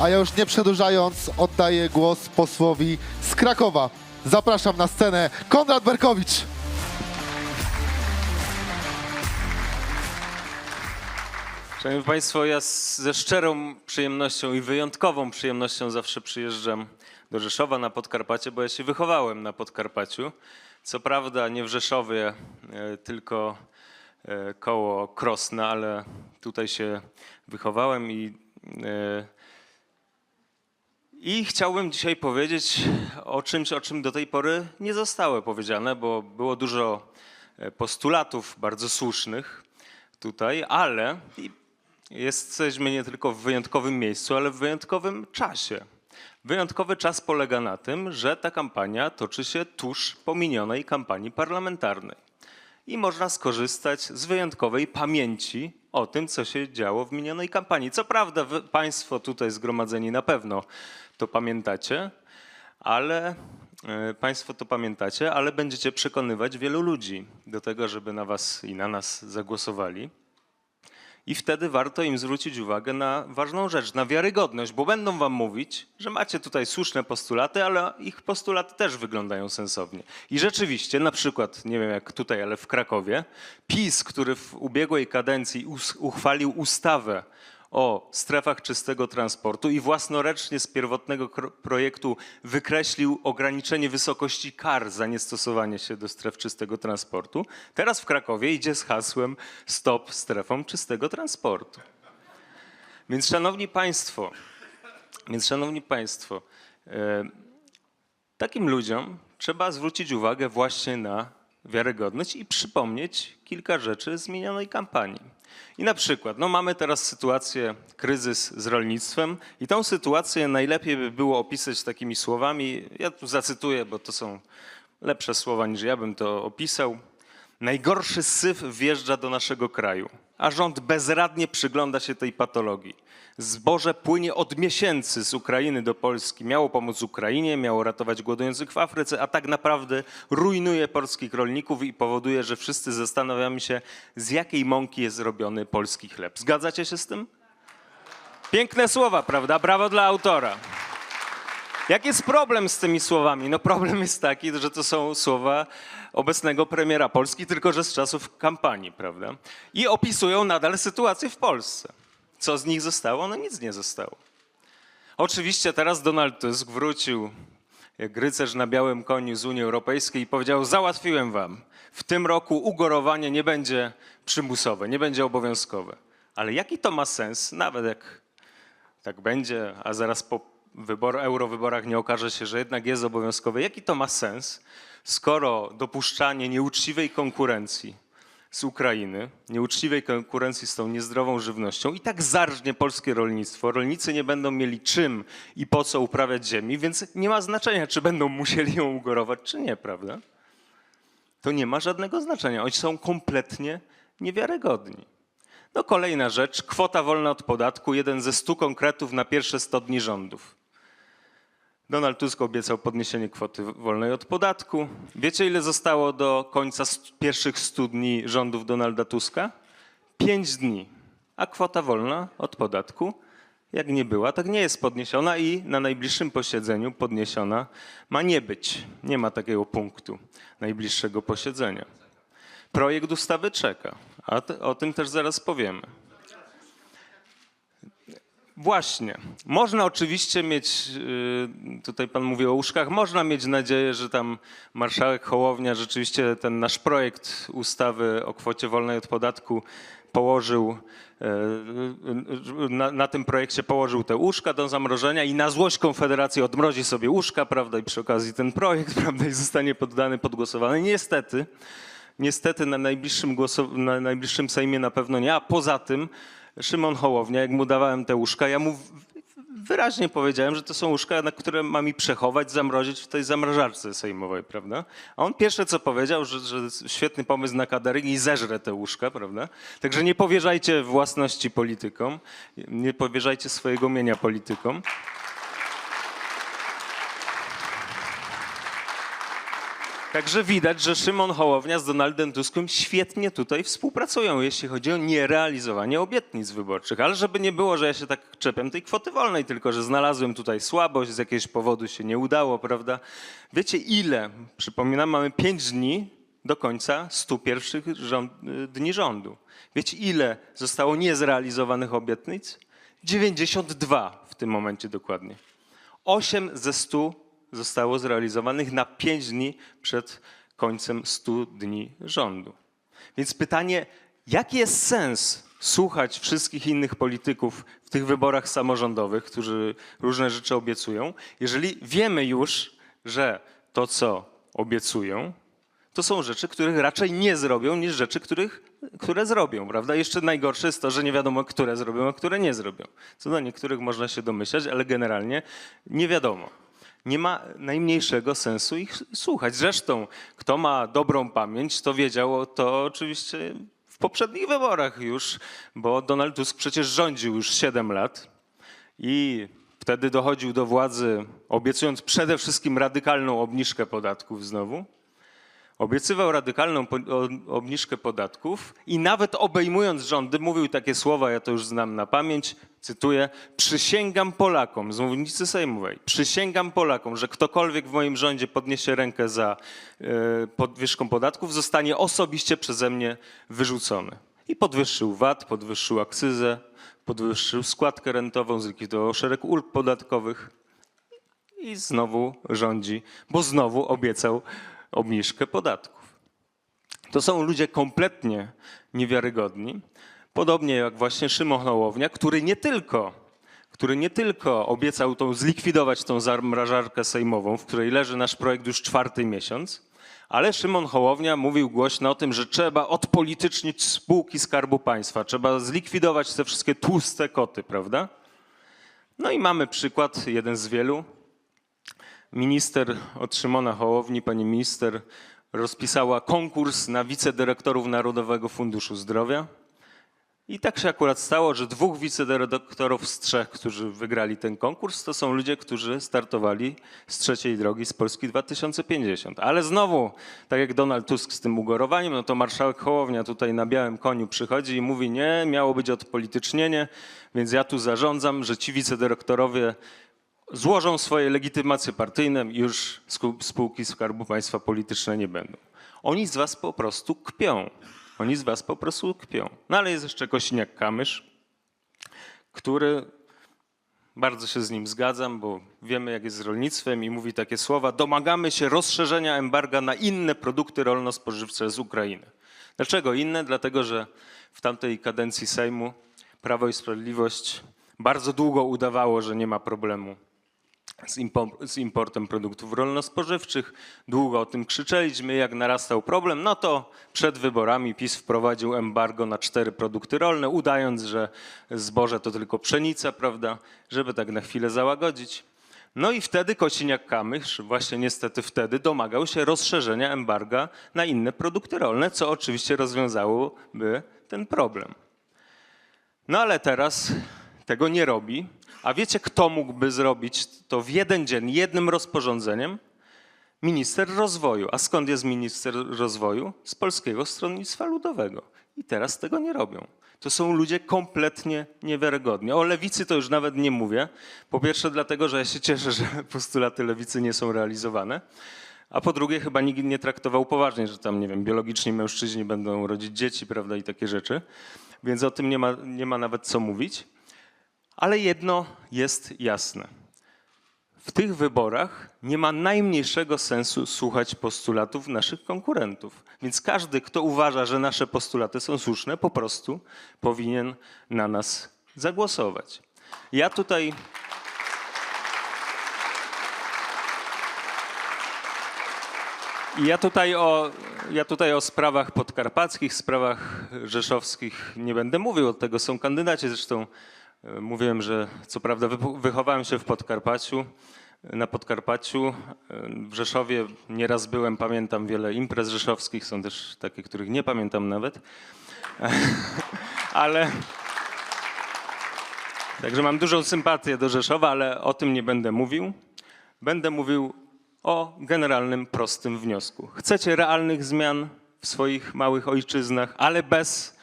A ja już nie przedłużając, oddaję głos posłowi z Krakowa. Zapraszam na scenę Konrad Berkowicz. Szanowni Państwo, ja z, ze szczerą przyjemnością i wyjątkową przyjemnością zawsze przyjeżdżam do Rzeszowa na Podkarpacie, bo ja się wychowałem na Podkarpaciu. Co prawda nie w Rzeszowie, e, tylko e, koło Krosna, ale tutaj się wychowałem i, e, i chciałbym dzisiaj powiedzieć o czymś, o czym do tej pory nie zostało powiedziane, bo było dużo e, postulatów bardzo słusznych tutaj, ale jesteśmy nie tylko w wyjątkowym miejscu, ale w wyjątkowym czasie. Wyjątkowy czas polega na tym, że ta kampania toczy się tuż po minionej kampanii parlamentarnej. I można skorzystać z wyjątkowej pamięci o tym, co się działo w minionej kampanii. Co prawda, Państwo tutaj zgromadzeni na pewno to pamiętacie, ale e, Państwo to pamiętacie, ale będziecie przekonywać wielu ludzi do tego, żeby na Was i na nas zagłosowali. I wtedy warto im zwrócić uwagę na ważną rzecz, na wiarygodność, bo będą wam mówić, że macie tutaj słuszne postulaty, ale ich postulaty też wyglądają sensownie. I rzeczywiście, na przykład, nie wiem jak tutaj, ale w Krakowie, PiS, który w ubiegłej kadencji uchwalił ustawę o strefach czystego transportu i własnoręcznie z pierwotnego projektu wykreślił ograniczenie wysokości kar za niestosowanie się do stref czystego transportu. Teraz w Krakowie idzie z hasłem Stop strefom czystego transportu. Więc szanowni państwo, więc szanowni państwo, e, takim ludziom trzeba zwrócić uwagę właśnie na wiarygodność i przypomnieć kilka rzeczy z minionej kampanii. I na przykład, no mamy teraz sytuację, kryzys z rolnictwem i tą sytuację najlepiej by było opisać takimi słowami, ja tu zacytuję, bo to są lepsze słowa niż ja bym to opisał. Najgorszy syf wjeżdża do naszego kraju, a rząd bezradnie przygląda się tej patologii. Zboże płynie od miesięcy z Ukrainy do Polski. Miało pomóc Ukrainie, miało ratować głodujących w Afryce, a tak naprawdę rujnuje polskich rolników i powoduje, że wszyscy zastanawiamy się, z jakiej mąki jest zrobiony polski chleb. Zgadzacie się z tym? Piękne słowa, prawda? Brawo dla autora. Jaki jest problem z tymi słowami? No problem jest taki, że to są słowa obecnego premiera Polski, tylko że z czasów kampanii, prawda? I opisują nadal sytuację w Polsce. Co z nich zostało? No nic nie zostało. Oczywiście teraz Donald Tusk wrócił jak rycerz na białym koniu z Unii Europejskiej i powiedział: Załatwiłem wam. W tym roku ugorowanie nie będzie przymusowe, nie będzie obowiązkowe. Ale jaki to ma sens, nawet jak tak będzie, a zaraz po wybor, eurowyborach nie okaże się, że jednak jest obowiązkowe. Jaki to ma sens, skoro dopuszczanie nieuczciwej konkurencji z Ukrainy, nieuczciwej konkurencji z tą niezdrową żywnością i tak zarżnie polskie rolnictwo. Rolnicy nie będą mieli czym i po co uprawiać ziemi, więc nie ma znaczenia, czy będą musieli ją ugorować, czy nie, prawda? To nie ma żadnego znaczenia. Oni są kompletnie niewiarygodni. No kolejna rzecz, kwota wolna od podatku, jeden ze stu konkretów na pierwsze 100 dni rządów. Donald Tusk obiecał podniesienie kwoty wolnej od podatku. Wiecie, ile zostało do końca pierwszych 100 dni rządów Donalda Tuska? Pięć dni. A kwota wolna od podatku, jak nie była, tak nie jest podniesiona i na najbliższym posiedzeniu podniesiona ma nie być. Nie ma takiego punktu najbliższego posiedzenia. Projekt ustawy czeka, a o tym też zaraz powiemy. Właśnie. Można oczywiście mieć, yy, tutaj pan mówi o łóżkach, można mieć nadzieję, że tam marszałek Hołownia rzeczywiście ten nasz projekt ustawy o kwocie wolnej od podatku położył, yy, na, na tym projekcie położył te łóżka do zamrożenia i na złość Konfederacji odmrozi sobie łóżka, prawda, i przy okazji ten projekt, prawda, i zostanie poddany pod głosowanie. Niestety, Niestety na najbliższym, na najbliższym Sejmie na pewno nie, a poza tym Szymon Hołownia, jak mu dawałem te łóżka, ja mu wyraźnie powiedziałem, że to są łóżka, na które ma mi przechować, zamrozić w tej zamrażarce sejmowej, prawda? A on pierwsze co powiedział, że, że świetny pomysł na catering i zeżre te łóżka, prawda? Także nie powierzajcie własności politykom, nie powierzajcie swojego mienia politykom. Także widać, że Szymon Hołownia z Donaldem Tuskiem świetnie tutaj współpracują, jeśli chodzi o nierealizowanie obietnic wyborczych. Ale żeby nie było, że ja się tak czepiam tej kwoty wolnej, tylko że znalazłem tutaj słabość, z jakiegoś powodu się nie udało, prawda? Wiecie ile? Przypominam, mamy pięć dni do końca 100 pierwszych rząd, y, dni rządu. Wiecie ile zostało niezrealizowanych obietnic? 92 w tym momencie dokładnie. 8 ze 100 zostało zrealizowanych na 5 dni przed końcem 100 dni rządu. Więc pytanie, jaki jest sens słuchać wszystkich innych polityków w tych wyborach samorządowych, którzy różne rzeczy obiecują, jeżeli wiemy już, że to, co obiecują, to są rzeczy, których raczej nie zrobią, niż rzeczy, których, które zrobią, prawda? Jeszcze najgorsze jest to, że nie wiadomo, które zrobią, a które nie zrobią. Co do niektórych można się domyślać, ale generalnie nie wiadomo. Nie ma najmniejszego sensu ich słuchać. Zresztą, kto ma dobrą pamięć, to wiedział to oczywiście w poprzednich wyborach już, bo Donald Tusk przecież rządził już 7 lat i wtedy dochodził do władzy, obiecując przede wszystkim radykalną obniżkę podatków znowu. Obiecywał radykalną obniżkę podatków i nawet obejmując rządy, mówił takie słowa, ja to już znam na pamięć, cytuję: Przysięgam Polakom z mównicy sejmowej, przysięgam Polakom, że ktokolwiek w moim rządzie podniesie rękę za e, podwyżką podatków, zostanie osobiście przeze mnie wyrzucony. I podwyższył VAT, podwyższył akcyzę, podwyższył składkę rentową, zlikwidował szereg ulg podatkowych i znowu rządzi, bo znowu obiecał obniżkę podatków. To są ludzie kompletnie niewiarygodni, podobnie jak właśnie Szymon Hołownia, który nie tylko, który nie tylko obiecał tą, zlikwidować tą zamrażarkę sejmową, w której leży nasz projekt już czwarty miesiąc, ale Szymon Hołownia mówił głośno o tym, że trzeba odpolitycznić spółki Skarbu Państwa, trzeba zlikwidować te wszystkie tłuste koty, prawda? No i mamy przykład, jeden z wielu, Minister od Szymona Hołowni, pani minister, rozpisała konkurs na wicedyrektorów Narodowego Funduszu Zdrowia. I tak się akurat stało, że dwóch wicedyrektorów z trzech, którzy wygrali ten konkurs, to są ludzie, którzy startowali z trzeciej drogi z Polski 2050. Ale znowu, tak jak Donald Tusk z tym ugorowaniem, no to marszałek Hołownia tutaj na białym koniu przychodzi i mówi, nie, miało być odpolitycznienie, więc ja tu zarządzam, że ci wicedyrektorowie złożą swoje legitymacje partyjne już spółki Skarbu Państwa polityczne nie będą. Oni z was po prostu kpią. Oni z was po prostu kpią. No ale jest jeszcze Kosiniak-Kamysz, który bardzo się z nim zgadzam, bo wiemy jak jest z rolnictwem i mówi takie słowa: domagamy się rozszerzenia embarga na inne produkty rolno-spożywcze z Ukrainy. Dlaczego inne? Dlatego, że w tamtej kadencji Sejmu Prawo i Sprawiedliwość bardzo długo udawało, że nie ma problemu z, impo- z importem produktów rolno-spożywczych. Długo o tym krzyczeliśmy, jak narastał problem, no to przed wyborami PiS wprowadził embargo na cztery produkty rolne, udając, że zboże to tylko pszenica, prawda, żeby tak na chwilę załagodzić. No i wtedy Kosiniak-Kamysz, właśnie niestety wtedy, domagał się rozszerzenia embarga na inne produkty rolne, co oczywiście rozwiązałoby ten problem. No ale teraz tego nie robi. A wiecie, kto mógłby zrobić to w jeden dzień, jednym rozporządzeniem? Minister rozwoju. A skąd jest minister rozwoju? Z Polskiego Stronnictwa Ludowego. I teraz tego nie robią. To są ludzie kompletnie niewiarygodni. O lewicy to już nawet nie mówię. Po pierwsze, dlatego, że ja się cieszę, że postulaty lewicy nie są realizowane. A po drugie, chyba nikt nie traktował poważnie, że tam, nie wiem, biologiczni mężczyźni będą rodzić dzieci, prawda, i takie rzeczy. Więc o tym nie ma, nie ma nawet co mówić. Ale jedno jest jasne. W tych wyborach nie ma najmniejszego sensu słuchać postulatów naszych konkurentów. Więc każdy, kto uważa, że nasze postulaty są słuszne, po prostu powinien na nas zagłosować. Ja tutaj. Ja tutaj, o, ja tutaj o sprawach podkarpackich, sprawach rzeszowskich nie będę mówił, od tego są kandydaci. Zresztą mówiłem, że co prawda wychowałem się w Podkarpaciu, na Podkarpaciu. E, W Rzeszowie nieraz byłem, pamiętam wiele imprez rzeszowskich, są też takie, których nie pamiętam nawet. Ale Także mam dużą sympatię do Rzeszowa, ale o tym nie będę mówił. Będę mówił o generalnym, prostym wniosku. Chcecie realnych zmian w swoich małych ojczyznach, ale bez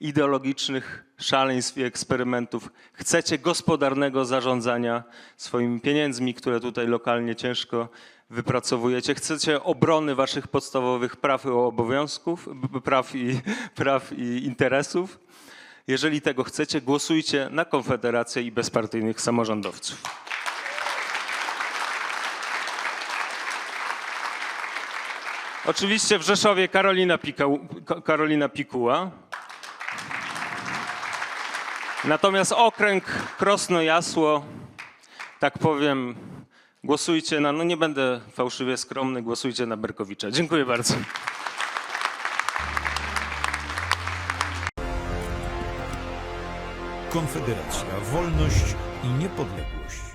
ideologicznych szaleństw i eksperymentów. Chcecie gospodarnego zarządzania swoimi pieniędzmi, które tutaj lokalnie ciężko wypracowujecie. Chcecie obrony waszych podstawowych praw i obowiązków, praw i, praw i interesów. Jeżeli tego chcecie, głosujcie na Konfederację i bezpartyjnych samorządowców. Oczywiście w Rzeszowie Karolina, Pikał, Ka- Karolina Pikuła. Natomiast okręg Krosno-Jasło, tak powiem, głosujcie na, no nie będę fałszywie skromny, głosujcie na Berkowicza. Dziękuję bardzo. Konfederacja, wolność i niepodległość.